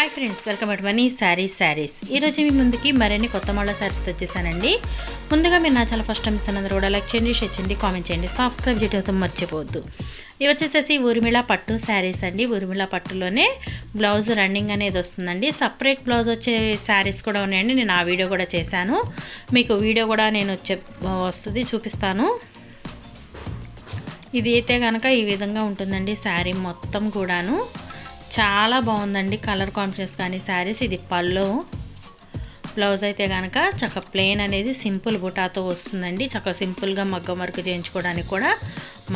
Hi friends welcome to money saris saris ఈరోజు మీ ముందుకి మరిన్ని కొత్త మోడల్ శారీస్ తెచ్చేసానండి ముందుగా మీరు నా చాలా ఫస్ట్ టైం ఇస్తున్నందుకు కూడా లైక్ చేయండి షేర్ చేయండి కామెంట్ చేయండి సబ్స్క్రైబ్ చేయడం మర్చిపోవద్దు. ఇవి వచ్చేసేసి ఊర్మిళ పట్టు శారీస్ అండి. ఊర్మిళ పట్టులోనే బ్లౌజ్ రన్నింగ్ అనేది వస్తుందండి. సపరేట్ బ్లౌజ్ వచ్చే శారీస్ కూడా ఉన్నాయండి. నేను ఆ వీడియో కూడా చేశాను. మీకు వీడియో కూడా నేను చెప్ వస్తుంది చూపిస్తాను. ఇది అయితే కనుక ఈ విధంగా ఉంటుందండి శారీ మొత్తం కూడాను. చాలా బాగుందండి కలర్ కాంబినేషన్స్ కానీ శారీస్. ఇది పళ్ళు. బ్లౌజ్ అయితే కనుక చక్క ప్లెయిన్ అనేది సింపుల్ బుటాతో వస్తుందండి. చక్క సింపుల్గా మగ్గం వర్క్ చేయించుకోవడానికి కూడా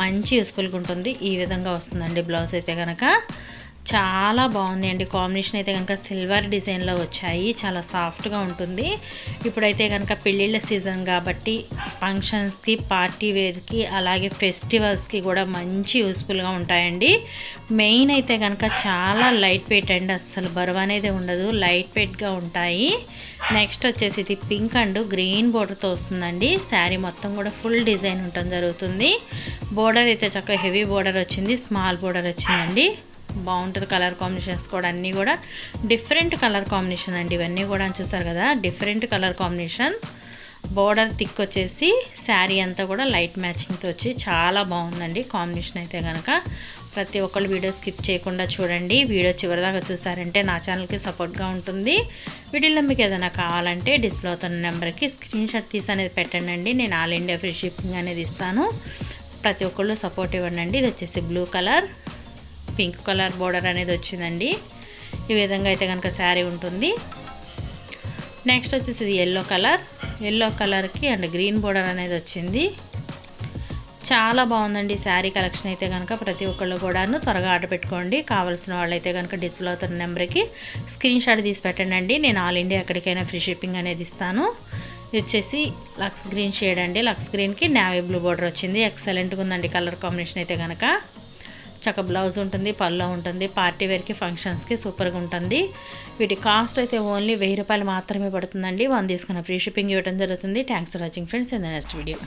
మంచి యూస్ఫుల్గా ఉంటుంది. ఈ విధంగా వస్తుందండి బ్లౌజ్ అయితే కనుక చాలా బాగుంది అండి కాంబినేషన్ అయితే కనుక సిల్వర్ డిజైన్లో వచ్చాయి. చాలా సాఫ్ట్గా ఉంటుంది. ఇప్పుడైతే కనుక పెళ్ళిళ్ళ సీజన్ కాబట్టి ఫంక్షన్స్కి పార్టీ వేర్కి అలాగే ఫెస్టివల్స్కి కూడా మంచి యూస్ఫుల్గా ఉంటాయండి. మెయిన్ అయితే కనుక చాలా లైట్ వెయిట్ అండి. అస్సలు బరువు అనేది ఉండదు. లైట్ వెయిట్గా ఉంటాయి. నెక్స్ట్ వచ్చేసి ఇది పింక్ అండ్ గ్రీన్ బోర్డర్తో వస్తుందండి. శారీ మొత్తం కూడా ఫుల్ డిజైన్ ఉండటం జరుగుతుంది. బోర్డర్ అయితే చక్కగా హెవీ బోర్డర్ వచ్చింది. స్మాల్ బోర్డర్ వచ్చిందండి. బాగుంటుంది కలర్ కాంబినేషన్స్ కూడా. అన్నీ కూడా డిఫరెంట్ కలర్ కాంబినేషన్ అండి. ఇవన్నీ కూడా చూసారు కదా different colour combination. Border thick వచ్చేసి శారీ అంతా కూడా లైట్ మ్యాచింగ్తో వచ్చి చాలా బాగుందండి కాంబినేషన్ అయితే కనుక ప్రతి ఒక్కళ్ళు వీడియో స్కిప్ చేయకుండా చూడండి. వీడియో చివరిదాకా చూసారంటే నా ఛానల్కి సపోర్ట్గా ఉంటుంది. వీడియోలో మీకు ఏదైనా కావాలంటే డిస్ప్లే అవుతున్న నెంబర్కి స్క్రీన్ షాట్ తీసి అనేది పెట్టండి. నేను ఆల్ ఇండియా ఫ్రీ షిప్పింగ్ అనేది ఇస్తాను. ప్రతి ఒక్కళ్ళు సపోర్ట్ ఇవ్వండి. ఇది వచ్చేసి blue colour. Pink colour border అనేది వచ్చిందండి. ఈ విధంగా అయితే కనుక శారీ ఉంటుంది. నెక్స్ట్ వచ్చేసి ఇది ఎల్లో కలర్ ఎల్లో కలర్కి అండ్ గ్రీన్ బోర్డర్ అనేది వచ్చింది. చాలా బాగుందండి శారీ కలెక్షన్ అయితే కనుక ప్రతి ఒక్కళ్ళు కూడాను త్వరగా ఆర్డర్ పెట్టుకోండి. కావాల్సిన వాళ్ళైతే కనుక డిస్ప్లే అవుతున్న నెంబర్కి స్క్రీన్ షాట్ తీసి పెట్టండి నేను ఆల్ ఇండియా ఎక్కడికైనా ఫ్రీ షిప్పింగ్ అనేది ఇస్తాను. ఇది వచ్చేసి లక్స్ గ్రీన్ షేడ్ అండి. లక్స్ గ్రీన్కి నావీ బ్లూ బోర్డర్ వచ్చింది. ఎక్సలెంట్గా ఉందండి కలర్ కాంబినేషన్ అయితే కనుక. చక్క బ్లౌజ్ ఉంటుంది పల్లో ఉంటుంది పార్టీ వేర్కి ఫంక్షన్స్కి సూపర్గా ఉంటుంది. వీటి కాస్ట్ అయితే ఓన్లీ వెయ్యి రూపాయలు మాత్రమే పడుతుందండి. వన్ తీసుకున్న ఫ్రీ షిప్పింగ్ ఇవ్వడం జరుగుతుంది. Thanks for watching friends in the next video